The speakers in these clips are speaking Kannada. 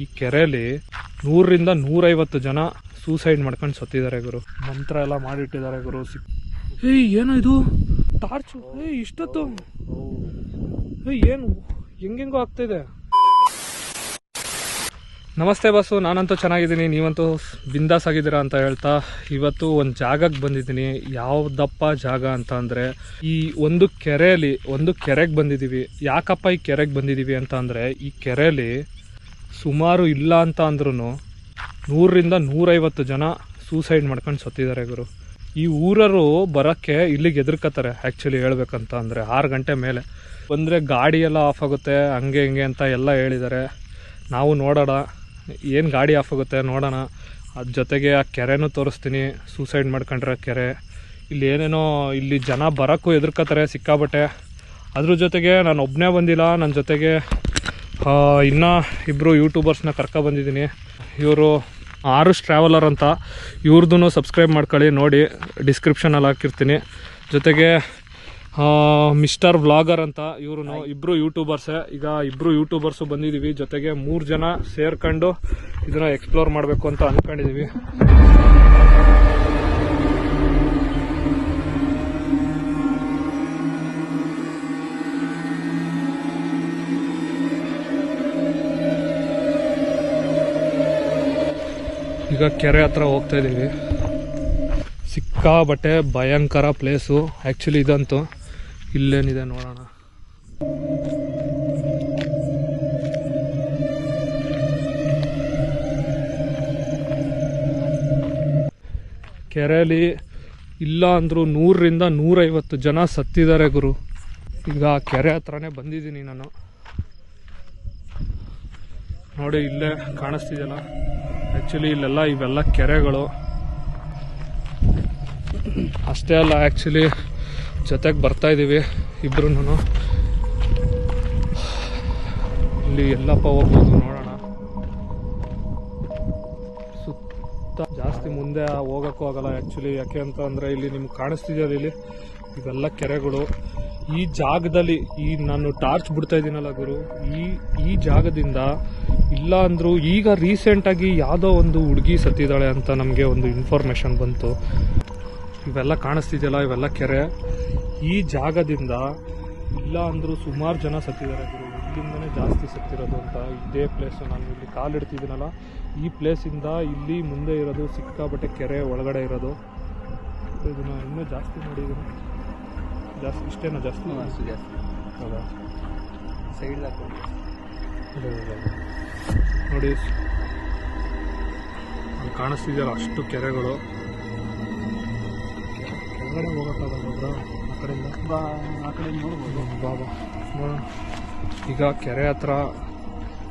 ಈ ಕೆರೆಯಲ್ಲಿ ನೂರರಿಂದ ನೂರೈವತ್ತು ಜನ ಸೂಸೈಡ್ ಮಾಡ್ಕೊಂಡು ಸತ್ತಿದ್ದಾರೆ ಗುರು. ಮಂತ್ರ ಎಲ್ಲ ಮಾಡಿಟ್ಟಿದ್ದಾರೆ ಗುರು. ಏಯ್, ಏನೋ ಇದು? ಟಾರ್ಚ್. ಏಯ್, ಇಷ್ಟೊತ್ತು. ಏಯ್, ಏನು? ಹೆಂಗೆಂಗೋ ಆಗ್ತಿದೆ. ನಮಸ್ತೆ ಬಸ್ಸು ನಾನಂತೂ ಚೆನ್ನಾಗಿದ್ದೀನಿ. ನೀವಂತೂ ಬಿಂದಾಸ್ ಆಗಿದ್ದೀರಾ ಅಂತ ಹೇಳ್ತಾ ಇವತ್ತು ಒಂದು ಜಾಗಕ್ಕೆ ಬಂದಿದ್ದೀನಿ. ಯಾವ್ದಪ್ಪ ಜಾಗ ಅಂತ ಅಂದರೆ, ಈ ಒಂದು ಕೆರೆಯಲ್ಲಿ ಒಂದು ಕೆರೆಗೆ ಬಂದಿದ್ದೀವಿ. ಯಾಕಪ್ಪ ಈ ಕೆರೆಗೆ ಬಂದಿದ್ದೀವಿ ಅಂತ ಈ ಕೆರೆಯಲ್ಲಿ ಸುಮಾರು ಇಲ್ಲ ಅಂತ ಅಂದ್ರೂ ನೂರರಿಂದ ನೂರೈವತ್ತು ಜನ ಸೂಸೈಡ್ ಮಾಡ್ಕೊಂಡು ಸತ್ತಿದ್ದಾರೆ ಗುರು. ಈ ಊರರು ಬರೋಕ್ಕೆ ಇಲ್ಲಿಗೆ ಎದುರ್ಕತ್ತಾರೆ ಆ್ಯಕ್ಚುಲಿ ಹೇಳ್ಬೇಕಂತ ಅಂದರೆ ಆರು ಗಂಟೆ ಮೇಲೆ. ಬಂದರೆ ಗಾಡಿ ಎಲ್ಲ ಆಫ್ ಆಗುತ್ತೆ, ಹಂಗೆ ಹಿಂಗೆ ಅಂತ ಎಲ್ಲ ಹೇಳಿದ್ದಾರೆ ನಾವು ನೋಡೋಣ, ಏನು ಗಾಡಿ ಆಫ್ ಆಗುತ್ತೆ ನೋಡೋಣ. ಅದ್ರ ಜೊತೆಗೆ ಆ ಕೆರೆನೂ ತೋರಿಸ್ತೀನಿ ಸೂಸೈಡ್ ಮಾಡ್ಕೊಂಡ್ರೆ ಕೆರೆ. ಇಲ್ಲಿ ಏನೇನೋ, ಇಲ್ಲಿ ಜನ ಬರೋಕ್ಕೂ ಎದುರ್ಕತ್ತಾರೆ ಸಿಕ್ಕಾಬಟ್ಟೆ ಅದ್ರ ಜೊತೆಗೆ ನಾನು ಒಬ್ಬನೇ ಬಂದಿಲ್ಲ ನನ್ನ ಜೊತೆಗೆ ಇನ್ನೂ ಇಬ್ಬರು ಯೂಟ್ಯೂಬರ್ಸ್ನ ಕರ್ಕೊ ಬಂದಿದ್ದೀನಿ. ಇವರು ಆರುಷ್ ಟ್ರಾವೆಲರ್ ಅಂತ. ಇವ್ರದ್ದು ಸಬ್ಸ್ಕ್ರೈಬ್ ಮಾಡ್ಕೊಳ್ಳಿ, ನೋಡಿ ಡಿಸ್ಕ್ರಿಪ್ಷನಲ್ಲಿ ಹಾಕಿರ್ತೀನಿ. ಜೊತೆಗೆ ಮಿಸ್ಟರ್ ವ್ಲಾಗರ್ ಅಂತ ಇವರು ಇಬ್ಬರು ಯೂಟ್ಯೂಬರ್ಸೇ ಈಗ ಇಬ್ಬರು ಯೂಟ್ಯೂಬರ್ಸು ಬಂದಿದ್ದೀವಿ ಜೊತೆಗೆ ಮೂರು ಜನ ಸೇರ್ಕೊಂಡು ಇದನ್ನು ಎಕ್ಸ್ಪ್ಲೋರ್ ಮಾಡಬೇಕು ಅಂತ ಅಂದ್ಕೊಂಡಿದ್ದೀವಿ ಈಗ ಕೆರೆ ಹತ್ರ ಹೋಗ್ತಾ ಇದ್ದೀವಿ. ಸಿಕ್ಕಾಬಟ್ಟೆ ಭಯಂಕರ ಪ್ಲೇಸು ಆ್ಯಕ್ಚುಲಿ ಇದಂತೂ ಇಲ್ಲೇನಿದೆ ನೋಡೋಣ. ಕೆರೆಯಲ್ಲಿ ಇಲ್ಲ ಅಂದರೂ ನೂರರಿಂದ ನೂರೈವತ್ತು ಜನ ಸತ್ತಿದ್ದಾರೆ ಗುರು. ಈಗ ಕೆರೆ ಹತ್ರನೇ ಬಂದಿದ್ದೀನಿ ನಾನು. ನೋಡಿ ಇಲ್ಲೇ ಕಾಣಿಸ್ತಿದೆಯಲ್ಲ? ಆ್ಯಕ್ಚುಲಿ ಇಲ್ಲೆಲ್ಲ ಇವೆಲ್ಲ ಕೆರೆಗಳು. ಅಷ್ಟೇ ಅಲ್ಲ ಆ್ಯಕ್ಚುಲಿ ಜೊತೆಗೆ ಬರ್ತಾ ಇದ್ದೀವಿ ಇಬ್ರು ಇಲ್ಲಿ ಎಲ್ಲಪ್ಪ ಹೋಗ್ಬೋದು ನೋಡೋಣ. ಸುತ್ತ ಜಾಸ್ತಿ ಮುಂದೆ ಹೋಗೋಕ್ಕೂ ಆಗಲ್ಲ ಆ್ಯಕ್ಚುಲಿ ಯಾಕೆ ಅಂತ ಇಲ್ಲಿ ನಿಮ್ಗೆ ಕಾಣಿಸ್ತಿದೆಯಲ್ಲ ಇಲ್ಲಿ? ಇವೆಲ್ಲ ಕೆರೆಗಳು. ಈ ಜಾಗದಲ್ಲಿ ಈ ನಾನು ಟಾರ್ಚ್ ಬಿಡ್ತಾ ಇದ್ದೀನಲ್ಲ ಗುರು, ಈ ಈ ಜಾಗದಿಂದ ಇಲ್ಲ ಅಂದರೂ ಈಗ ರೀಸೆಂಟಾಗಿ ಯಾವುದೋ ಒಂದು ಹುಡುಗಿ ಸತ್ತಿದ್ದಾಳೆ ಅಂತ ನಮಗೆ ಒಂದು ಇನ್ಫಾರ್ಮೇಷನ್ ಬಂತು. ಇವೆಲ್ಲ ಕಾಣಿಸ್ತಿದೆಯಲ್ಲ, ಇವೆಲ್ಲ ಕೆರೆ. ಈ ಜಾಗದಿಂದ ಇಲ್ಲ ಅಂದರೂ ಸುಮಾರು ಜನ ಸತ್ತಿದ್ದಾರೆ ಗುರು, ಇಲ್ಲಿಂದನೇ ಜಾಸ್ತಿ ಸತ್ತಿರೋದು ಅಂತ. ಇದೇ ಪ್ಲೇಸು ನಾನು ಇಲ್ಲಿ ಕಾಲಿಡ್ತಿದ್ದೀನಲ್ಲ ಈ ಪ್ಲೇಸಿಂದ ಇಲ್ಲಿ ಮುಂದೆ ಇರೋದು ಸಿಕ್ಕಾಪಟ್ಟೆ ಕೆರೆ ಒಳಗಡೆ ಇರೋದು. ಇದನ್ನು ಇನ್ನೂ ಜಾಸ್ತಿ ನೋಡಿದ್ದೀನಿ. ಜಾಸ್ತಿ ಇಷ್ಟೇನಾ ಜಾಸ್ತಿ ಹೌದಾ? ಸೈಡ್ ಇದೆ, ಇದೆ, ಇದೆ. ನೋಡಿ ಅಲ್ಲಿ ಕಾಣಿಸ್ತಿದೆಯಲ್ಲ ಅಷ್ಟು ಕೆರೆಗಳು. ಕೆಳಗಡೆ ಹೋಗೋಕ್ಕಾಗಲ್ಲ ಆ ಕಡೆಯಿಂದ. ಬಾ ಆ ಕಡೆ ನೋಡ್ಬೋದು. ಬಾಬಾ ಈಗ ಕೆರೆ ಹತ್ರ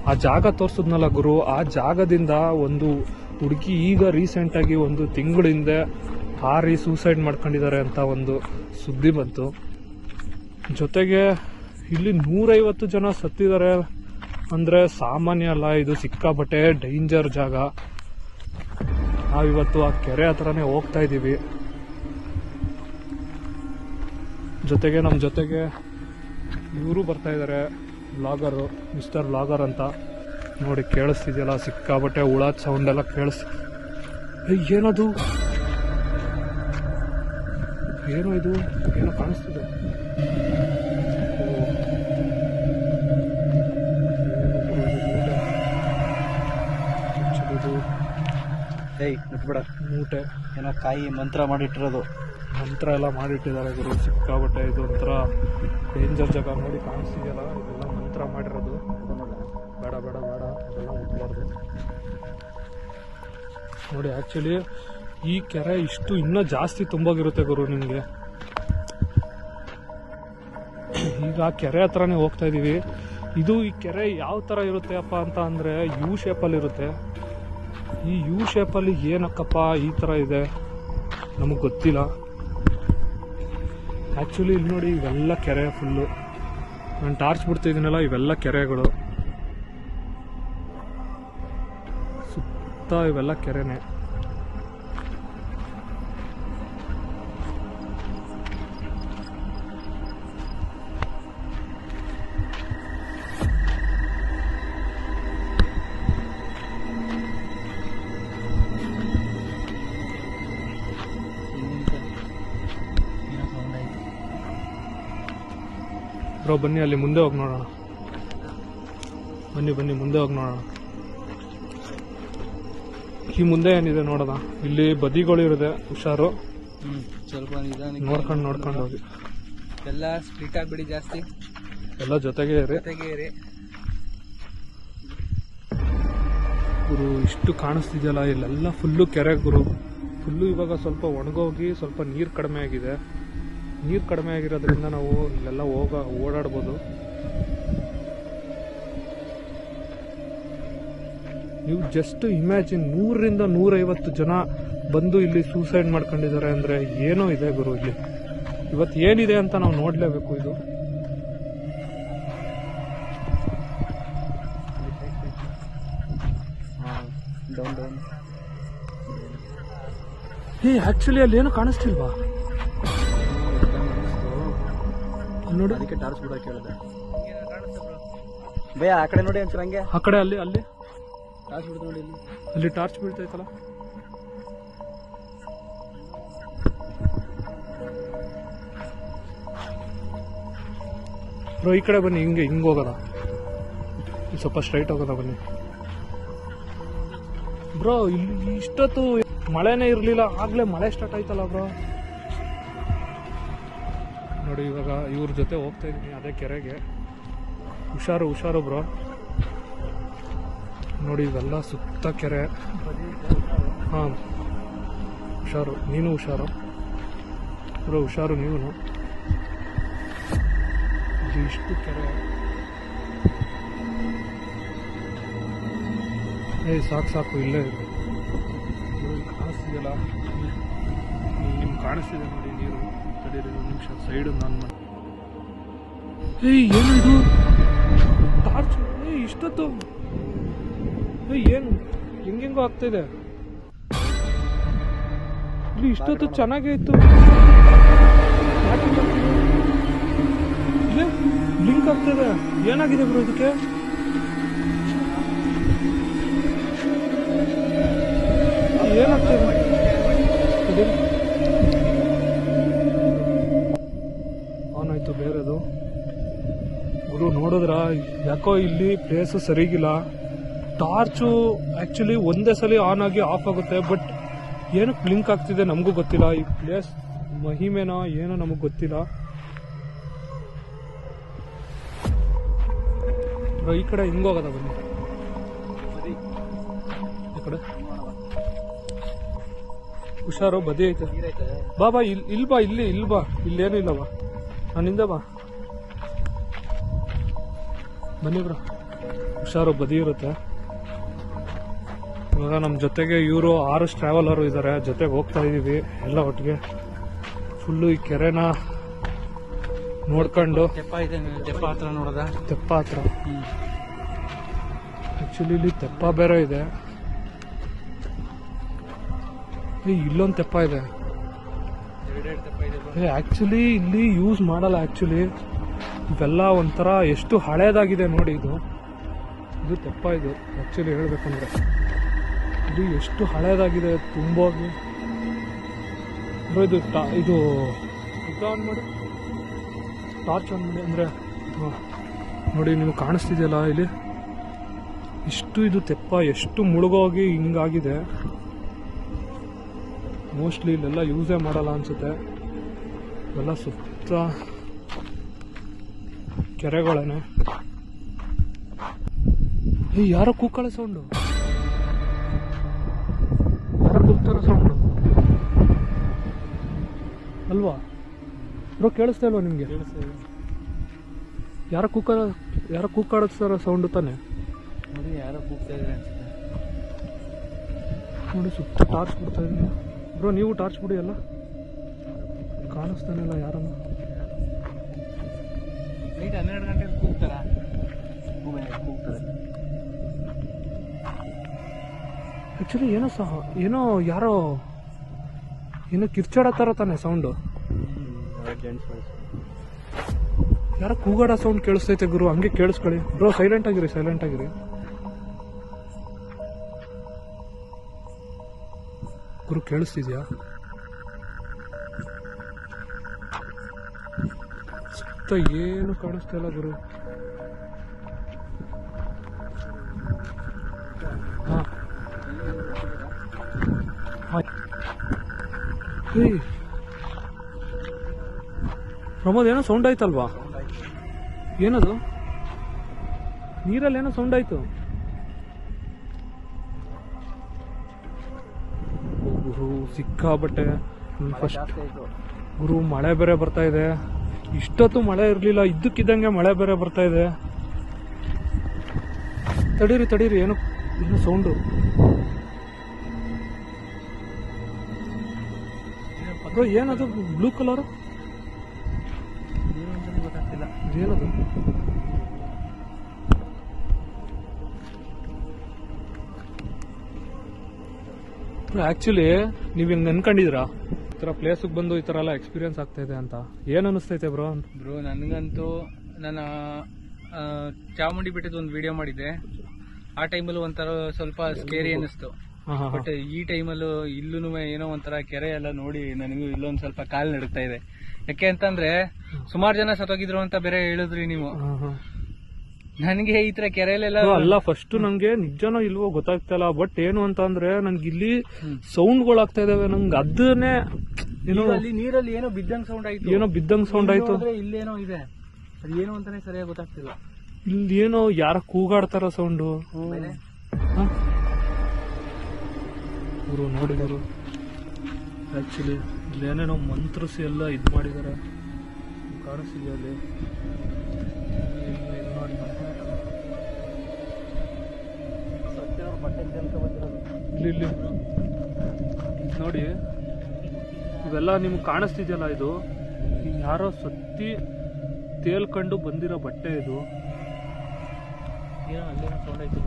ಆ ಜಾಗ ತೋರಿಸಿದ್ನಲ್ಲ ಗುರು ಆ ಜಾಗದಿಂದ ಒಂದು ಹುಡುಗಿ ಈಗ ರೀಸೆಂಟಾಗಿ ಒಂದು ತಿಂಗಳ ಹಿಂದೆ ಹಾರಿ ಸೂಸೈಡ್ ಮಾಡ್ಕೊಂಡಿದ್ದಾರೆ ಅಂತ ಒಂದು ಸುದ್ದಿ ಬಂತು. ಜೊತೆಗೆ ಇಲ್ಲಿ ನೂರೈವತ್ತು ಜನ ಸತ್ತಿದ್ದಾರೆ ಅಂದರೆ ಸಾಮಾನ್ಯ ಅಲ್ಲ, ಇದು ಸಿಕ್ಕಾಪಟ್ಟೆ ಡೇಂಜರ್ ಜಾಗ. ನಾವಿವತ್ತು ಆ ಕೆರೆ ಹತ್ರನೇ ಹೋಗ್ತಾ ಇದ್ದೀವಿ. ಜೊತೆಗೆ ನಮ್ಮ ಜೊತೆಗೆ ಇವರು ಬರ್ತಾ ಇದ್ದಾರೆ ಲಾಗರು ಮಿಸ್ಟರ್ ಲಾಗರ್ ಅಂತ. ನೋಡಿ, ಕೇಳಿಸ್ತಿದೆಯಲ್ಲ, ಸಿಕ್ಕಾಪಟ್ಟೆ ಹುಳ ಸೌಂಡ್ ಎಲ್ಲ ಕೇಳಿಸ್ ಏನದು? ಏನೋ ಇದು ಏನೋ ಕಾಣಿಸ್ತಿದೆ. ಏಯ್ ಮುಟ್ಬೇಡ ಮೂಟೆ. ಏನೋ ಕಾಯಿ ಮಂತ್ರ ಮಾಡಿಟ್ಟಿರೋದು. ಮಂತ್ರ ಎಲ್ಲ ಮಾಡಿಟ್ಟಿದ್ದಾರೆ ಗುರು ಸಿಕ್ಕಾಬಟ್ಟೆ ಇದು ಒಂಥರ ಡೇಂಜರ್ ಜಾಗ ನೋಡಿ ಕಾಣಿಸ್ತಿದೆಯಲ್ಲ ಇದೆಲ್ಲ ಮಂತ್ರ ಮಾಡಿರೋದು. ಬೇಡ ಬೇಡ ಬೇಡ ಅದೆಲ್ಲ ಮುಟ್ಬಾರ್ದು ನೋಡಿ ಆ್ಯಕ್ಚುಲಿ ಈ ಕೆರೆ ಇಷ್ಟು ಇನ್ನೂ ಜಾಸ್ತಿ ತುಂಬೋಗಿರುತ್ತೆ ಗುರು ನಿಮಗೆ. ಈಗ ಕೆರೆ ಹತ್ರನೇ ಹೋಗ್ತಾ ಇದ್ದೀವಿ ಇದು ಈ ಕೆರೆ ಯಾವ ಥರ ಇರುತ್ತೆ ಅಪ್ಪ ಅಂತ ಅಂದರೆ ಯು ಶೇಪಲ್ಲಿ ಇರುತ್ತೆ. ಈ ಯು ಶೇಪಲ್ಲಿ ಏನಕ್ಕಪ್ಪ ಈ ಥರ ಇದೆ? ನಮಗೆ ಗೊತ್ತಿಲ್ಲ. ಆ್ಯಕ್ಚುಲಿ ಇಲ್ಲಿ ನೋಡಿ ಇವೆಲ್ಲ ಕೆರೆ ಫುಲ್ಲು ನಾನು ಟಾರ್ಚ್ ಬಿಡ್ತಿದ್ದೀನಲ್ಲ, ಇವೆಲ್ಲ ಕೆರೆಗಳು. ಸುತ್ತ ಇವೆಲ್ಲ ಕೆರೆನೇ. ಬನ್ನಿ ಅಲ್ಲಿ ಮುಂದೆ ಹೋಗಿ ನೋಡೋಣ. ಬನ್ನಿ ಬನ್ನಿ ಮುಂದೆ ಹೋಗಿ ನೋಡೋಣ. ಈ ಮುಂದೆ ಏನಿದೆ ನೋಡೋಣ. ಇಲ್ಲಿ ಬದಿಗಳು ಇರುತ್ತೆ ಹುಷಾರು. ಸ್ವಲ್ಪ ನೋಡ್ಕೊಂಡು ನೋಡ್ಕೊಂಡು ಹೋಗಿ. ಎಲ್ಲ ಸ್ಪ್ಲಿಟ್ ಆಗ್ಬಿಡಿ ಜಾಸ್ತಿ. ಎಲ್ಲ ಜೊತೆಗೆ ಇರಿ. ಜೊತೆಗೆ ಇರಿ. ಗುರು ಇಷ್ಟು ಕಾಣಿಸ್ತಿದೆಯಲ್ಲ ಇಲ್ಲೆಲ್ಲ ಫುಲ್ಲು ಕೆರೆ ಗುರು. ಫುಲ್ಲು ಇವಾಗ ಸ್ವಲ್ಪ ಒಣಗೋಗಿ ಸ್ವಲ್ಪ ನೀರು ಕಡಿಮೆ ಆಗಿದೆ. ನೀರು ಕಡಿಮೆ ಆಗಿರೋದ್ರಿಂದ ನಾವು ಇಲ್ಲೆಲ್ಲ ಹೋಗ ಓಡಾಡ್ಬೋದು. ನೀವು ಜಸ್ಟ್ ಇಮ್ಯಾಜಿನ್ ನೂರರಿಂದ ನೂರೈವತ್ತು ಜನ ಬಂದು ಇಲ್ಲಿ ಸೂಸೈಡ್ ಮಾಡ್ಕೊಂಡಿದ್ದಾರೆ ಅಂದರೆ ಏನೋ ಇದೆ ಗುರು ಇಲ್ಲಿ. ಇವತ್ತು ಏನಿದೆ ಅಂತ ನಾವು ನೋಡಲೇಬೇಕು ಇದು. ಡೌನ್ ಡೌನ್ ಏ ಆಕ್ಚುಲಿ ಅಲ್ಲಿ ಏನು ಕಾಣಿಸ್ತಿಲ್ವಾ? ನೋಡಿ. ಅದಕ್ಕೆ ಟಾರ್ಚ್ ಬಿಡೋಕೆ ಹೇಳಿದೆ ಭಯ ಆ ಕಡೆ ನೋಡಿ ಒಂಚೂರು ಹಂಗೆ. ಆ ಕಡೆ ಅಲ್ಲಿ ಅಲ್ಲಿ. ಟಾರ್ಚ್ ಬಿಡ್ದು ನೋಡಿ ಇಲ್ಲಿ. ಅಲ್ಲಿ ಟಾರ್ಚ್ ಬೀಳ್ತೈತಲ್ಲ? ಬ್ರೋ ಈ ಕಡೆ ಬನ್ನಿ ಹಿಂಗೆ ಹಿಂಗೆ ಹೋಗೋದ ಇಲ್ಲಿ ಸ್ವಲ್ಪ ಸ್ಟ್ರೈಟ್ ಹೋಗೋದ ಬನ್ನಿ. ಬ್ರೋ ಇಲ್ಲಿ ಇಷ್ಟೊತ್ತು ಮಳೆನೇ ಇರಲಿಲ್ಲ. ಆಗ್ಲೇ ಮಳೆ ಸ್ಟಾರ್ಟ್ ಆಯ್ತಲ್ಲ ಬ್ರೋ. ನೋಡಿ, ಇವಾಗ ಇವ್ರ ಜೊತೆ ಹೋಗ್ತಾ ಇದ್ದೀನಿ ಅದೇ ಕೆರೆಗೆ. ಹುಷಾರು ಹುಷಾರು ಬ್ರೋ. ನೋಡಿ, ಇವೆಲ್ಲ ಸುತ್ತ ಕೆರೆ. ಹಾಂ. ಹುಷಾರು, ನೀನು ಹುಷಾರು. ಬ್ರೋ, ಹುಷಾರು ನೀವು ಇದು ಇಷ್ಟು ಕೆರೆ. ಏ, ಸಾಕು ಸಾಕು, ಇಲ್ಲೇ ಕಾಣಿಸ್ತಿದೆಯಲ್ಲ? ನಿಮ್ಗೆ ಕಾಣಿಸ್ತಿದೆ ನೋಡಿ. ತಡೀರಿ ಒಂದು ನಿಮಿಷ ಸೈಡ್ ನಾನು ಏಯ್ ಏನು ಇದು? ಟಾರ್ಚ್? ಏ ಇಷ್ಟೊತ್ತು? ಏಯ್ ಏನು? ಹೆಂಗೆಂಗೋ ಆಗ್ತಿದೆ? ಇಲ್ಲಿ ಇಷ್ಟೊತ್ತು ಚೆನ್ನಾಗೇ ಇತ್ತು. ಬ್ಲಿಂಕ್ ಆಗ್ತಿದೆ. ಏನಾಗಿದೆ ಬ್ರೋ ಇದಕ್ಕೆ? ಏನಾಗ್ತಿದೆ? ನೋಡಿದ್ರ ಯಾಕೋ ಇಲ್ಲಿ ಪ್ಲೇಸ್ ಸರಿಗಿಲ್ಲ. ಟಾರ್ಚು ಆಕ್ಚುಲಿ ಒಂದೇ ಸಲ ಆನ್ ಆಗಿ ಆಫ್ ಆಗುತ್ತೆ ಬಟ್ ಏನಕ್ಕೆ ಕ್ಲಿಂಕ್ ಆಗ್ತಿದೆ ನಮಗೂ ಗೊತ್ತಿಲ್ಲ. ಈ ಪ್ಲೇಸ್ ಮಹಿಮೆನೋ ಏನೋ ನಮಗೆ ಗೊತ್ತಿಲ್ಲ. ಈ ಕಡೆ ಹಿಂಗೋಗದ ಬನ್ನಿ. ಈ ಕಡೆ. ಹುಷಾರು, ಬದಿ ಐತೆ. ಬಾ ಬಾ ಇಲ್ಲಿ ಇಲ್ಬಾ ಇಲ್ಲಿ ಇಲ್ಲಿ ಬಾ. ಇಲ್ಲೇನು ಇಲ್ಲವಾ. ಬಾ ನನ್ನಿಂದ ಬಾ. ಬನ್ನಿ ಬ್ರೋ. ಹುಷಾರು ಬದಿ ಇರುತ್ತೆ. ಇವಾಗ ನಮ್ಮ ಜೊತೆಗೆ ಇವರು ಆರು ಟ್ರಾವೆಲರು ಇದ್ದಾರೆ ಜೊತೆಗೆ ಹೋಗ್ತಾ ಇದ್ದೀವಿ ಎಲ್ಲ ಒಟ್ಟಿಗೆ. ಫುಲ್ಲು ಈ ಕೆರೆನ ನೋಡ್ಕೊಂಡು. ತೆಪ್ಪ ಇದೆ ತೆಪ್ಪ ಹತ್ರ ನೋಡದ? ತೆಪ್ಪ ಹತ್ರ. ಹ್ಮ್. ಆಕ್ಚುಲಿ ಇಲ್ಲಿ ತೆಪ್ಪ ಬೇರೆ ಇದೆ. ಇಲ್ಲೊಂದು ತೆಪ್ಪ ಇದೆ. ಆ್ಯಕ್ಚುಲಿ ಇಲ್ಲಿ ಯೂಸ್ ಮಾಡಲ್ಲ ಆಕ್ಚುಲಿ ಇವೆಲ್ಲ ಒಂಥರ ಎಷ್ಟು ಹಳೇದಾಗಿದೆ ನೋಡಿ ಇದು. ಇದು ತಪ್ಪ ಇದು ಆ್ಯಕ್ಚುಲಿ ಹೇಳಬೇಕಂದ್ರೆ ಇದು ಎಷ್ಟು ಹಳೇದಾಗಿದೆ ತುಂಬೋಗಿ. ಅಂದರೆ ಇದು ಟಾ- ಇದು ಇದು ಆನ್ ಮಾಡಿ. ಟಾರ್ಚ್ ಆನ್ ಮಾಡಿ. ಅಂದರೆ ನೋಡಿ ನಿಮ್ಗೆ ಕಾಣಿಸ್ತಿದೆಯಲ್ಲ ಇಲ್ಲಿ? ಇಷ್ಟು ಇದು ತೆಪ್ಪ, ಎಷ್ಟು ಮುಳುಗೋಗಿ ಹಿಂಗಾಗಿದೆ. ಮೋಸ್ಟ್ಲಿ ಇಲ್ಲೆಲ್ಲ ಯೂಸೇ ಮಾಡಲ್ಲ ಅನಿಸುತ್ತೆ. ಇವೆಲ್ಲ ಸುತ್ತ ಕೆರೆಗಳೇನೆ. ಏ ಯಾರೋ ಕೂಕ್ಕಳ ಸೌಂಡು? ಯಾರೋ ಕೂಗ್ತಾರೋ ಸೌಂಡು? ಅಲ್ವಾ? ಬ್ರೋ ಕೇಳಿಸ್ತಾ ಇಲ್ವಾ ನಿಮಗೆ? ಯಾರೋ ಕೂಕ ಯಾರೋ ಕೂಕಾಡಿಸ್ತಾರ ಸೌಂಡು ತಾನೆ? ನೋಡಿ ಯಾರೋ ಕೂಗ್ತಾ ಇದ್ದಾರೆ ಅನ್ಸುತ್ತೆ. ನೋಡಿ ಸುತ್ತ ಟಾರ್ಚ್ ಬಿಡ್ತಾ ಇದ್ದೀನಿ. ಬ್ರೋ ನೀವು ಟಾರ್ಚ್ ಬಿಡಿ ಅಲ್ಲ ಕಾಣಿಸ್ತಾನಿಲ್ಲ ಯಾರನ್ನು. ನೈಟ್ ಹನ್ನೆರಡು ಗಂಟೆಗೆ ಕೂಗ್ತಾರ? ಕೂಗ್ತಾರೆ. ಆ್ಯಕ್ಚುಲಿ ಏನೋ ಸಹ ಏನೋ ಯಾರೋ ಏನೋ ಕಿರ್ಚಾಡೋ ಥರ ತಾನೆ ಸೌಂಡು ಯಾರೋ ಕೂಗಾಡೋ ಸೌಂಡ್ ಕೇಳಿಸ್ತೈತೆ ಗುರು ಹಂಗೆ ಕೇಳಿಸ್ಕೊಳ್ಳಿ. ಬ್ರೋ ಸೈಲೆಂಟ್ ಆಗಿರಿ ಸೈಲೆಂಟ್ ಆಗಿರಿ. ಗುರು ಕೇಳಿಸ್ತಿದ್ಯಾ? ಸುತ್ತ ಏನು ಕಾಣಿಸ್ತಾ ಇಲ್ಲ ಗುರು. ಪ್ರಮೋದ್ ಏನೋ ಸೌಂಡ್ ಆಯ್ತಲ್ವಾ ಏನದು ನೀರಲ್ಲಿ ಏನೋ ಸೌಂಡ್ ಆಯ್ತು ಗುರು ಸಿಕ್ಕಾಬಟ್ಟೆ ಫಸ್ಟ್ ಗುರು ಮಳೆ ಬೇರೆ ಬರ್ತಾ ಇದೆ. ಇಷ್ಟೊತ್ತು ಮಳೆ ಇರಲಿಲ್ಲ, ಇದ್ದಕ್ಕಿದ್ದಂಗೆ ಮಳೆ ಬೇರೆ ಬರ್ತಾ ಇದೆ. ತಡೀರಿ ತಡೀರಿ, ಏನು ಏನು ಸೌಂಡು? ಅದು ಏನದು? Blue colour? ಏನದು? ಆಕ್ಚುಲಿ ನೀವು ಹಿಂಗೆ ಅನ್ಕೊಂಡಿದ್ರಾ? ಈ ಥರ ಪ್ಲೇಸಿಗೆ ಬಂದು ಈ ಥರ ಎಲ್ಲ ಎಕ್ಸ್ಪೀರಿಯನ್ಸ್ ಆಗ್ತಾ ಇದೆ ಅಂತ. ಏನು ಅನಿಸ್ತೈತೆ ಬ್ರೋ ಬ್ರೋ ನನಗಂತೂ ನಾನು ಆ, ಚಾಮುಂಡಿ ಬೆಟ್ಟದ ಒಂದು ವಿಡಿಯೋ ಮಾಡಿದ್ದೆ. ಆ ಟೈಮಲ್ಲೂ ಒಂಥರ ಸ್ವಲ್ಪ ಸ್ಕೇರಿ ಅನ್ನಿಸ್ತು ಹಾಂ ಹಾಂ ಬಟ್ ಈ ಟೈಮಲ್ಲೂ ಇಲ್ಲೂ ಏನೋ ಒಂಥರ ಕೆರೆ ಎಲ್ಲ ನೋಡಿ ನನಗೂ ಇಲ್ಲೊಂದು ಸ್ವಲ್ಪ ಕಾಲು ನಡುಗ್ತಾ ಇದೆ. ಯಾಕೆ ಅಂತಂದ್ರೆ ಸುಮಾರು ಜನ ಸತ್ತೋಗಿದ್ರು ಅಂತ ಬೇರೆ ಹೇಳಿದ್ರಿ ನೀವು. ಹಾಂ ಹಾಂ. ನನಗೆ ಈ ತರ ಕೆರೆಯಲ್ಲೆಲ್ಲ ಅಲ್ಲ ಫಸ್ಟ್ ನಂಗೆ ನಿಜನೋ ಇಲ್ವೋ ಗೊತ್ತಾಗ್ತಾ ಇಲ್ಲ ಬಟ್ ಏನು ಅಂತ ಅಂದ್ರೆ ನನ್ಗೆ ಇಲ್ಲಿ ಸೌಂಡ್ಗಳು ಆಗ್ತಾ ಇದಾವೆ ನಂಗೆ ಅದನ್ನೇ ಏನೋ ಅಲ್ಲಿ ನೀರಲ್ಲಿ ಏನೋ ಬಿದ್ದಂಗ್ ಸೌಂಡ್ ಆಯ್ತು. ಏನೋ ಬಿದ್ದಂಗ್ ಸೌಂಡ್ ಆಯ್ತು. ನೋಡಿದ್ರೆ ಇಲ್ಲೇನೋ ಇದೆ. ಅದು ಏನು ಅಂತಾನೆ ಸರಿಯಾಗಿ ಗೊತ್ತಾಗ್ತಿಲ್ಲ. ಇಲ್ಲಿ ಏನೋ ಯಾರ ಕೂಗಾಡ್ತಾರ ಸೌಂಡು ಗುರು ನೋಡಿ ಗುರು ಆಕ್ಚುಲಿ ಇಲ್ಲೇನೇನೋ ಮಂತ್ರಸಿ ಎಲ್ಲ ಇದ್ ಮಾಡಿದಾರೆ. ಕಾಣಿಸ್ತಿದೆ ಅಲ್ಲಿ. ನೋಡಿ ಇಲ್ಲಿ ಇಲ್ಲಿ. ನೋಡಿ. ಇವೆಲ್ಲ ನಿಮ್ಗೆ ಕಾಣಿಸ್ತಿದೆಯಲ್ಲ ಇದು? ಯಾರೋ ಸತ್ತಿ ತೇಲ್ಕೊಂಡು ಬಂದಿರೋ ಬಟ್ಟೆ ಇದು. ಏನೋ ಅಲ್ಲೇನೋ ಸೌಂಡ್ ಆಯ್ತು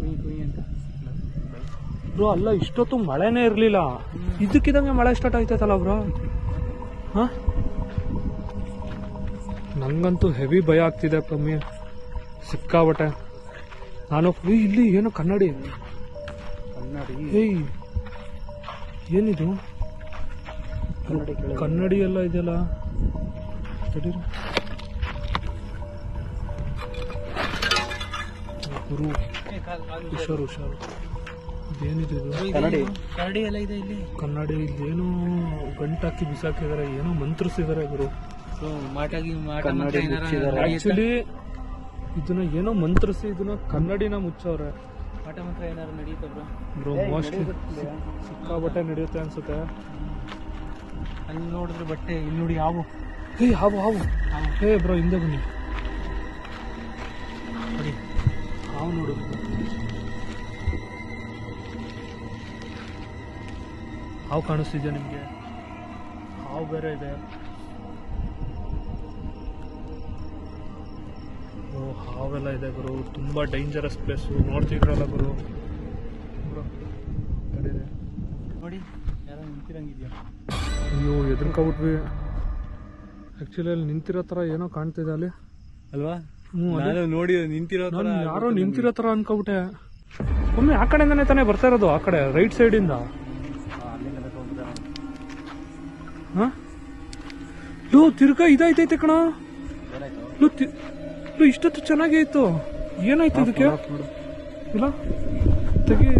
ಕುಯ್ ಕುಯ್ ಅಂತ. ಬ್ರೋ ಅಲ್ಲ ಇಷ್ಟೊತ್ತು ಮಳೆನೇ ಇರಲಿಲ್ಲ. ಇದಕ್ಕಿದಂಗೆ ಮಳೆ ಸ್ಟಾರ್ಟ್ ಆಯ್ತೈತಲ್ಲ ಬ್ರೋ? ಹಾ? ನಂಗಂತೂ ಹೆವಿ ಭಯ ಆಗ್ತಿದೆ ಕಮ್ಮಿ ಸಿಕ್ಕಾಬಟ್ಟೆ ನಾನು ಏಯ್, ಇಲ್ಲಿ ಏನು ಕನ್ನಡಿ? ಕನ್ನಡಿ. ಏಯ್ ಏನಿದು? ಕನ್ನಡಿ ಕನ್ನಡಿ ಎಲ್ಲ ಇದೆಯಲ್ಲ. ಗುರು ಹುಷಾರು ಹುಷಾರು. ಇದೇನಿದು ಇದು? ಇದು ಕನ್ನಡಿ. ಕನ್ನಡಿ ಎಲ್ಲ ಇದೆ ಇಲ್ಲಿ. ಕನ್ನಡಿ ಇಲ್ಲೇನೋ ಗಂಟಾಕಿ ಬಿಸಾಕಿದ್ದಾರೆ ಏನೋ ಮಂತ್ರಿಸಿದಾರೆ ಗುರು. ಸೊ ಮಾಟಾಗಿ ಮಾಟ ಮಂತ್ರ ಏನಾರ. ಆಕ್ಚುಲಿ ಇದನ್ನ ಏನೋ ಮಂತ್ರಿಸಿ ಇದನ್ನ ಕನ್ನಡಿನ ಮುಚ್ಚವ್ರೆ. ಮಾಟ ಮಂತ್ರ ಏನಾರು ನಡೆಯುತ್ತೆ ಬ್ರೋ ಬ್ರೋ ಮೋಸ್ಟ್ಲಿ ಸಿಕ್ಕಾಬಟ್ಟೆ ನಡೆಯುತ್ತೆ ಅನ್ಸುತ್ತೆ. ಅಲ್ಲಿ ನೋಡಿದ್ರೆ ಬಟ್ಟೆ ಇಲ್ಲಿ ನೋಡಿ ಯಾವ ಹೇ ಹಾವು ಹಾವು. ಹೇ ಬ್ರೋ ಹಿಂದೆ ಬನ್ನಿ. ನೋಡಿ. ಹಾವು ನೋಡು. ಹಾವು ಕಾಣಿಸ್ತಿದ್ಯಾ ನಿಮಗೆ? ಹಾವು ಬೇರೆ ಇದೆ. ಹಾವೆಲ್ಲ ಇದೆ ಗುರು. ತುಂಬ ಡೇಂಜರಸ್ ಪ್ಲೇಸು ನೋಡ್ತಿದ್ರಲ್ಲ ಗುರು. ನೋಡಿ ಯಾರೋ ನಿಂತಿರಂಗಿದ್ಯಾ? ಅಯ್ಯೋ ಎದ್ರಕೊಂಡ್ಬಿಟ್ವಿ ಆ್ಯಕ್ಚುಲಿ ಅಲ್ಲಿ ನಿಂತಿರೋ ಥರ ಏನೋ ಕಾಣ್ತಿದೆ ಅಲ್ಲಿ. ಅಲ್ವಾ? ಹ್ಞೂ ನಾನು ನೋಡಿ ನಿಂತಿರೋ ಯಾರೋ ನಿಂತಿರೋ ಥರ ಅನ್ಕೋಬಿಟ್ಟೆ. ಒಮ್ಮೆ ಆ ಕಡೆಯಿಂದಾನೆ ತಾನೇ ಬರ್ತಾ ಇರೋದು ಆ ಕಡೆ ರೈಟ್ ಸೈಡ್ ಇಂದ. ಹಾ? ಲೋ ತಿರ್ಗಾ ಇದಾಯ್ತೈತೆ ಕಣ. ಲೋ ತಿ- ಇಷ್ಟೊತ್ತು ಚೆನ್ನಾಗೇ ಇತ್ತು. ಏನಾಯ್ತು ಇದಕ್ಕೆ? ಇಲ್ಲ? ತೆಗಿ.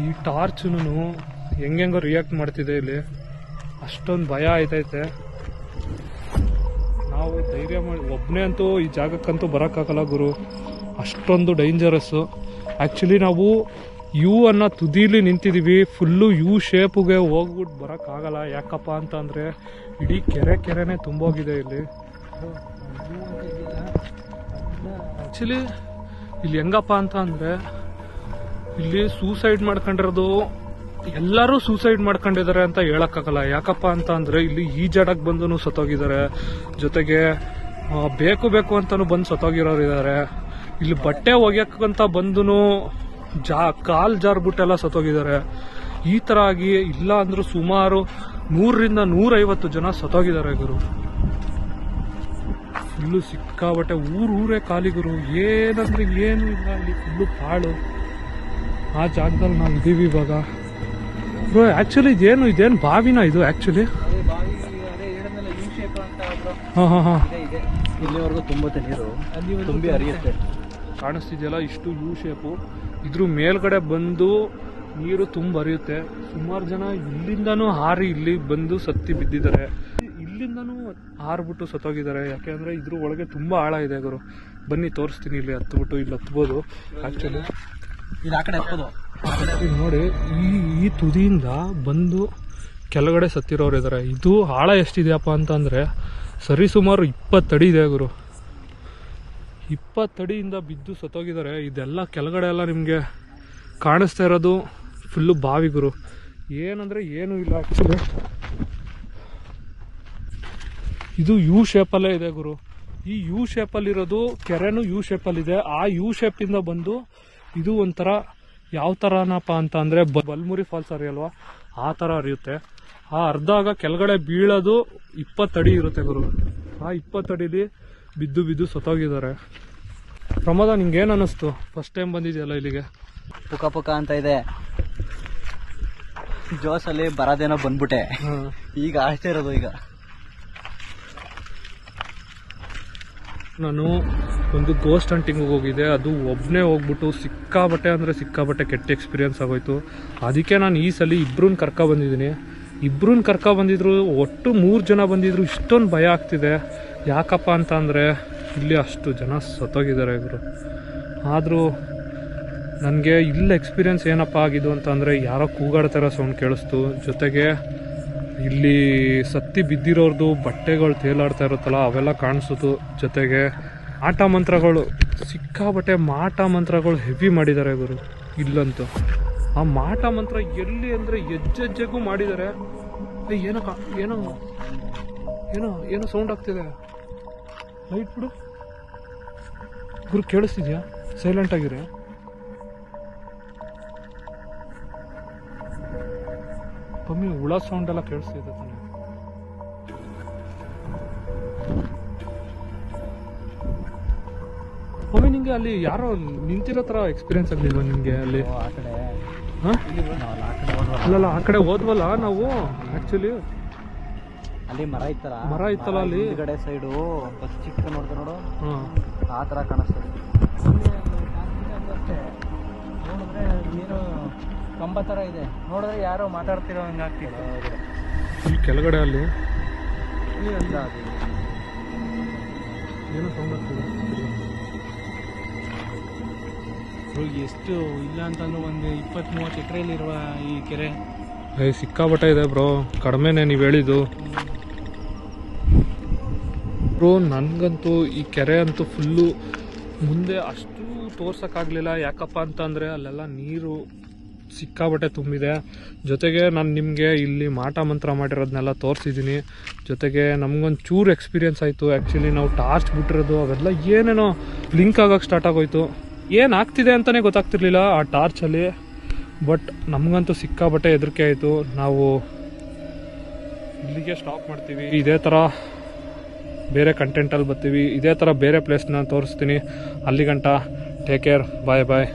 ಈ ಟಾರ್ಚ್ನು ಹೆಂಗೆಂಗೋ ರಿಯಾಕ್ಟ್ ಮಾಡ್ತಿದೆ ಇಲ್ಲಿ. ಅಷ್ಟೊಂದು ಭಯ ಆಯ್ತೈತೆ. ನಾವು ಧೈರ್ಯ ಮಾಡಿ ಒಬ್ಬನೇ ಅಂತೂ ಈ ಜಾಗಕ್ಕಂತೂ ಬರೋಕ್ಕಾಗಲ್ಲ ಗುರು. ಅಷ್ಟೊಂದು ಡೇಂಜರಸ್ಸು ಆ್ಯಕ್ಚುಲಿ ನಾವು ಯು ಅನ್ನ ತುದೀಲಿ ನಿಂತಿದ್ದೀವಿ ಫುಲ್ಲು ಯು ಶೇಪಿಗೆ ಹೋಗ್ಬಿಟ್ಟು ಬರೋಕ್ಕಾಗಲ್ಲ. ಯಾಕಪ್ಪ ಅಂತಂದರೆ ಇಡೀ ಕೆರೆ ಕೆರೆನೇ ತುಂಬೋಗಿದೆ ಇಲ್ಲಿ. ಆ್ಯಕ್ಚುಲಿ ಇಲ್ಲಿ ಹೆಂಗಪ್ಪ ಅಂತ ಅಂದರೆ ಇಲ್ಲಿ ಸೂಸೈಡ್ ಮಾಡ್ಕೊಂಡಿರೋದು ಎಲ್ಲರೂ ಸೂಸೈಡ್ ಮಾಡ್ಕೊಂಡಿದ್ದಾರೆ ಅಂತ ಹೇಳೋಕ್ಕಾಗಲ್ಲ. ಯಾಕಪ್ಪ ಅಂತ ಅಂದರೆ ಇಲ್ಲಿ ಈಜಾಡಕ್ಕೆ ಬಂದು ಸತ್ತೋಗಿದ್ದಾರೆ. ಜೊತೆಗೆ ಬೇಕು ಬೇಕು ಅಂತಲೂ ಬಂದು ಸತ್ತೋಗಿರೋರು ಇದ್ದಾರೆ ಇಲ್ಲಿ ಬಟ್ಟೆ ಒಗ್ಯಕ್ಕಂತ ಬಂದು ಜಾ ಕಾಲ್ ಜಾರ್ಬಿಟ್ಟೆಲ್ಲ ಸತ್ತೋಗಿದ್ದಾರೆ. ಈ ತರ ಆಗಿ ಇಲ್ಲ ಅಂದ್ರೂ ಸುಮಾರು ನೂರರಿಂದ ನೂರೈವತ್ತು ಜನ ಸತ್ತೋಗಿದ್ದಾರೆ ಗುರು. ಫುಲ್ಲು ಸಿಕ್ಕಾಬಟ್ಟೆ ಊರು ಊರೇ ಖಾಲಿಗುರು ಏನಂದ್ರೆ ಏನು ಇಲ್ಲ ಅಲ್ಲಿ ಫುಲ್ಲು ಪಾಳು. ಆ ಜಾಗದಲ್ಲಿ ನಾವು ಇದ್ದೀವಿ ಇವಾಗ. ಬ್ರೋ ಆ್ಯಕ್ಚುಲಿ ಇದೇನು ಇದೇನು ಬಾವಿನ ಇದು ಆ್ಯಕ್ಚುಲಿ ಹಾ ಹಾಂ ಹಾಂ. ಇಲ್ಲಿವರೆಗೂ ತುಂಬ ನೀರು. ತುಂಬಿ ಹರಿಯುತ್ತೆ. ಕಾಣಿಸ್ತಿದೆಯಲ್ಲ ಇಷ್ಟು ಯು ಶೇಪು ಇದ್ರ ಮೇಲ್ಗಡೆ ಬಂದು ನೀರು ತುಂಬ ಹರಿಯುತ್ತೆ. ಸುಮಾರು ಜನ ಇಲ್ಲಿಂದನೂ ಹಾರಿ ಇಲ್ಲಿ ಬಂದು ಸತ್ತಿ ಬಿದ್ದಿದ್ದಾರೆ. ಇಲ್ಲಿಂದನೂ ಹಾರ್ಬಿಟ್ಟು ಸತ್ತೋಗಿದ್ದಾರೆ. ಯಾಕೆಂದ್ರೆ ಇದ್ರ ಒಳಗೆ ತುಂಬಾ ಆಳ ಇದೆ ಗುರು. ಬನ್ನಿ ತೋರಿಸ್ತೀನಿ ಇಲ್ಲಿ ಹತ್ಬಿಟ್ಟು ಇಲ್ಲಿ ಹತ್ಬೋದು. ಆ್ಯಕ್ಚುಲಿ ಇದು ಆ ಕಡೆ ಹತ್ಬೋದು. ನೋಡಿ ಈ ಈ ತುದಿಯಿಂದ ಬಂದು ಕೆಳಗಡೆ ಸತ್ತಿರೋರು ಇದ್ದಾರೆ ಇದು ಆಳ ಎಷ್ಟಿದೆಯಪ್ಪ ಅಂತಂದ್ರೆ ಸರಿಸುಮಾರು ಇಪ್ಪತ್ತಡಿ ಇದೆ ಗುರು. ಇಪ್ಪತ್ತಡಿಯಿಂದ ಬಿದ್ದು ಸತ್ತೋಗಿದ್ದಾರೆ. ಇದೆಲ್ಲ ಕೆಳಗಡೆ ಎಲ್ಲ ನಿಮಗೆ ಕಾಣಿಸ್ತಾ ಇರೋದು ಫುಲ್ಲು ಬಾವಿ ಗುರು. ಏನಂದ್ರೆ ಏನೂ ಇಲ್ಲ ಆ್ಯಕ್ಚುಲಿ ಇದು ಯು ಶೇಪಲ್ಲೇ ಇದೆ ಗುರು. ಈ ಯು ಶೇಪಲ್ಲಿರೋದು ಕೆರೆನೂ ಯು ಶೇಪಲ್ಲಿದೆ ಆ ಯು ಶೇಪಿಂದ ಬಂದು ಇದು ಒಂಥರ ಯಾವ ಥರನಪ್ಪ ಅಂತ ಅಂದರೆ ಬಲ್ಮುರಿ ಫಾಲ್ಸ್ ಅರಿಯಲ್ವಾ ಆ ಥರ ಹರಿಯುತ್ತೆ ಆ ಅರ್ಧಾಗ ಕೆಳಗಡೆ ಬೀಳೋದು ಇಪ್ಪತ್ತಡಿ ಇರುತ್ತೆ ಗುರು. ಆ ಇಪ್ಪತ್ತಡಿಲಿ ಬಿದ್ದು ಬಿದ್ದು ಸತ್ತೋಗಿದ್ದಾರೆ. ಪ್ರಮೋದ ನಿಂಗೇನು ಅನ್ನಿಸ್ತು ಫಸ್ಟ್ ಟೈಮ್ ಬಂದಿದೆಯಲ್ಲ ಇಲ್ಲಿಗೆ? ಪುಕ ಪುಕ ಅಂತ ಇದೆ. ಜೋಸಲ್ಲಿ ಬರೋದೇನೋ ಬಂದ್ಬಿಟ್ಟೆ. ಈಗ ಆಳ್ತಾ ಇರೋದು ಈಗ. ನಾನು ಒಂದು ಗೋಸ್ಟ್ ಹಂಟಿಂಗ್ ಹೋಗಿದ್ದೆ. ಅದು ಒಬ್ಬನೇ ಹೋಗ್ಬಿಟ್ಟು ಸಿಕ್ಕಾಬಟ್ಟೆ ಅಂದರೆ ಸಿಕ್ಕಾಬಟ್ಟೆ ಕೆಟ್ಟ ಎಕ್ಸ್ಪೀರಿಯನ್ಸ್ ಆಗೋಯ್ತು. ಅದಕ್ಕೆ ನಾನು ಈ ಸಲ ಇಬ್ರನ್ನ ಕರ್ಕೊ ಬಂದಿದ್ದೀನಿ. ಇಬ್ರನ್ನ ಕರ್ಕೊ ಬಂದಿದ್ರು, ಒಟ್ಟು ಮೂರು ಜನ ಬಂದಿದ್ರು. ಇಷ್ಟೊಂದು ಭಯ ಆಗ್ತಿದೆ. ಯಾಕಪ್ಪ ಅಂತ ಅಂದರೆ ಇಲ್ಲಿ ಅಷ್ಟು ಜನ ಸತ್ತೋಗಿದ್ದಾರೆ ಇವರು ಆದರೂ ನನಗೆ ಇಲ್ಲಿ ಎಕ್ಸ್ಪೀರಿಯನ್ಸ್ ಏನಪ್ಪ ಆಗಿದ್ದು ಅಂತ ಅಂದರೆ ಯಾರೋ ಕೂಗಾಡ್ತಾರ ಸೌಂಡ್ ಕೇಳಿಸ್ತು. ಜೊತೆಗೆ ಇಲ್ಲಿ ಸತ್ತಿ ಬಿದ್ದಿರೋರ್ದು, ಬಟ್ಟೆಗಳು ತೇಲಾಡ್ತಾ ಇರುತ್ತಲ್ಲ, ಅವೆಲ್ಲ ಕಾಣಿಸ್ತು ಜೊತೆಗೆ ಆಟ ಮಂತ್ರಗಳು ಸಿಕ್ಕಾಬಟ್ಟೆ ಮಾಟ ಮಂತ್ರಗಳು ಹೆವಿ ಮಾಡಿದ್ದಾರೆ ಇವರು ಇಲ್ಲಂತೂ. ಆ ಮಾಟ ಮಂತ್ರ ಎಲ್ಲಿ ಅಂದರೆ ಹೆಜ್ಜೆಜ್ಜೆಗೂ ಮಾಡಿದ್ದಾರೆ ಏನೋ ಏನೋ ಏನೋ ಏನೋ ಸೌಂಡ್ ಆಗ್ತಿದೆ. ಲೈಟ್ ಬಿಡು. ಗುರು ಕೇಳಿಸ್ತಿದ್ಯಾ? ಸೈಲೆಂಟ್ ಆಗಿರಿ. ಕಮ್ಮಿ ಹುಳ ಸೌಂಡ್ ಎಲ್ಲ ಕೇಳಿಸ್ತಿದೆ ತಾನೆ. ಅಲ್ಲಿ ಯಾರೋ ನಿಂತಿರೋ ತರ ಎಕ್ಸ್ಪೀರಿಯನ್ಸ್ ಆಗ್ಲಿಲ್ವಾ ನಿಮಗೆ ಅಲ್ಲಿ? ಆ ಕಡೆ ಅಲ್ಲಲ್ಲ ಆ ಕಡೆ ಹೋದ್ವಲ್ಲ ನಾವು ಆಕ್ಚುಲಿ ಅಲ್ಲಿ ಮರ ಇತ್ತಲ್ಲ? ಮರ ಇತ್ತಲ್ಲ ಅಲ್ಲಿ? ಕಡೆ ಸೈಡು ಬಸ್ ಚಿಕ್ಕ ನೋಡ್ತಾ ನೋಡು. ಆ ತರ ಕಾಣಿಸ್ತದೆ ನೋಡಿದ್ರೆ ನೀರು ಕಂಬ ತರ ಇದೆ. ನೋಡಿದ್ರೆ ಯಾರೋ ಮಾತಾಡ್ತಿರೋ ಹಂಗೆ ಆಗ್ತಿಲ್ಲ ಇಲ್ಲಿ ಕೆಳಗಡೆ ಅಲ್ಲಿ. ಏನು ಸೌಂಡ್ ಆಗ್ತಿದೆ ಬ್ರೋ, ಎಷ್ಟು ಇಲ್ಲ ಅಂತಂದ್ರೆ ಒಂದು ಇಪ್ಪತ್ತು ಮೂವತ್ತು ಎಕರೆಯಲ್ಲಿರುವ ಈ ಕೆರೆ. ಏ ಸಿಕ್ಕಾಬಟ್ಟ ಇದೆ ಬ್ರೋ. ಕಡಿಮೆನೆ ನೀವು ಹೇಳಿದ್ದು. ಬ್ರೋ, ನನಗಂತೂ ಈ ಕೆರೆ ಅಂತೂ ಫುಲ್ಲು ಮುಂದೆ ಅಷ್ಟು ತೋರ್ಸೋಕ್ಕಾಗಲಿಲ್ಲ. ಯಾಕಪ್ಪ ಅಂತಂದರೆ ಅಲ್ಲೆಲ್ಲ ನೀರು ಸಿಕ್ಕಾಬಟ್ಟೆ ತುಂಬಿದೆ. ಜೊತೆಗೆ ನಾನು ನಿಮಗೆ ಇಲ್ಲಿ ಮಾಟ ಮಂತ್ರ ಮಾಡಿರೋದನ್ನೆಲ್ಲ ತೋರಿಸಿದ್ದೀನಿ. ಜೊತೆಗೆ ನಮಗೊಂದು ಚೂರು ಎಕ್ಸ್ಪೀರಿಯನ್ಸ್ ಆಯಿತು. ಆ್ಯಕ್ಚುಲಿ ನಾವು ಟಾರ್ಚ್ ಬಿಟ್ಟಿರೋದು, ಅವೆಲ್ಲ ಏನೇನೋ ಲಿಂಕ್ ಆಗೋಕ್ಕೆ ಸ್ಟಾರ್ಟ್ ಆಗೋಯ್ತು. ಏನು ಆಗ್ತಿದೆ ಅಂತಲೇ ಗೊತ್ತಾಗ್ತಿರ್ಲಿಲ್ಲ ಆ ಟಾರ್ಚಲ್ಲಿ ಬಟ್ ನಮಗಂತೂ ಸಿಕ್ಕಾಬಟ್ಟೆ ಹೆದರಿಕೆ ಆಯಿತು. ನಾವು ಇಲ್ಲಿಗೆ ಸ್ಟಾಪ್ ಮಾಡ್ತೀವಿ. ಇದೇ ಥರ ಬೇರೆ ಕಂಟೆಂಟಲ್ಲಿ ಬರ್ತೀವಿ. ಇದೇ ಥರ ಬೇರೆ ಪ್ಲೇಸ್ನ ತೋರಿಸ್ತೀನಿ. ಅಲ್ಲಿಗಂಟ ಟೇಕ್ ಕೇರ್ ಬಾಯ್ ಬಾಯ್